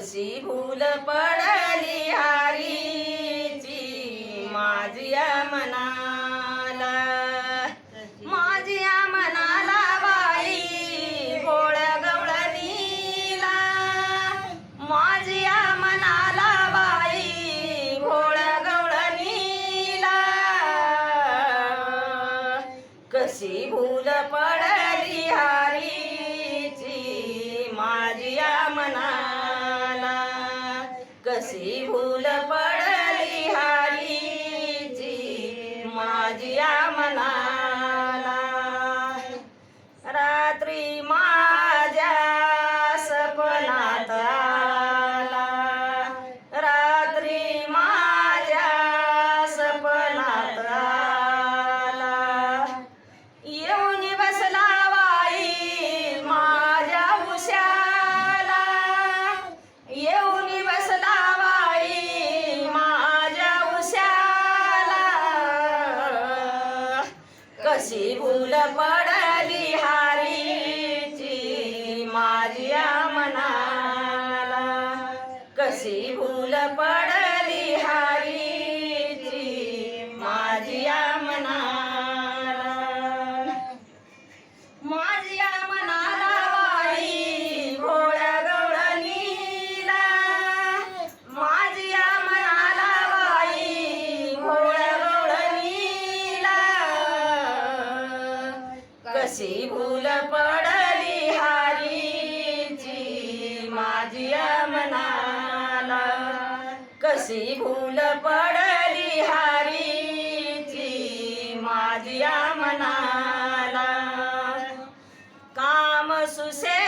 कशी भूल पडली हारीची. माझी मनाला माझी मनाला बाई गोळ्या गवळणीला माझी मनाला बाई गोळ्या गवळणीला कशी भूल पडली हारी कशी कशी भूल पडली हारीची माझ्या मनाला कशी भूल पड कशी भूल पडली हारीची माझी मनाला कशी भूल पडली हारीची माझी मनाला काम सुसे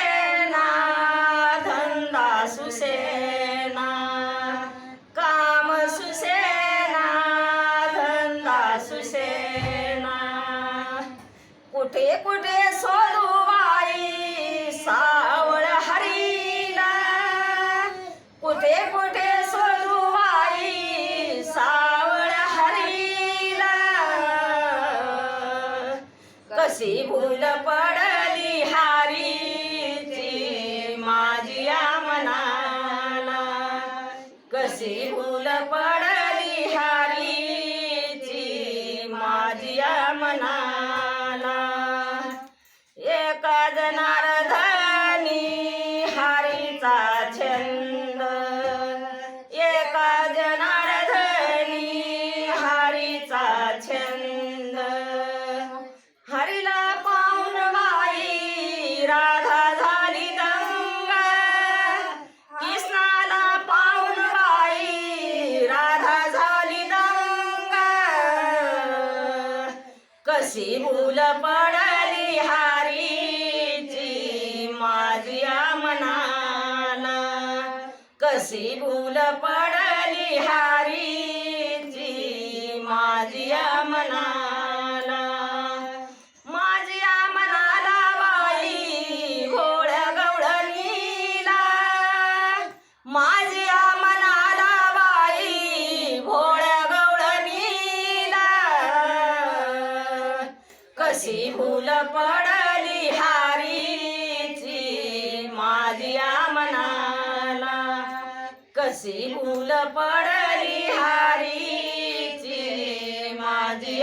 कुठे कुठे सोडू सावळ हरीला कुठे कुठे सोडू सावळ हरीला कशी भूल पडली हारीची माझ्या मनाला कशी भूल पड एका धनी हारीचा छंद. एका जनार्दनी हारीचा छंद. हरिला पाऊन बाई राधा झाली दंग. कृष्णाला पाऊन बाई राधा झाली दंग. कशी भूल कशी भूल कशी भूल पडली हारीची माझी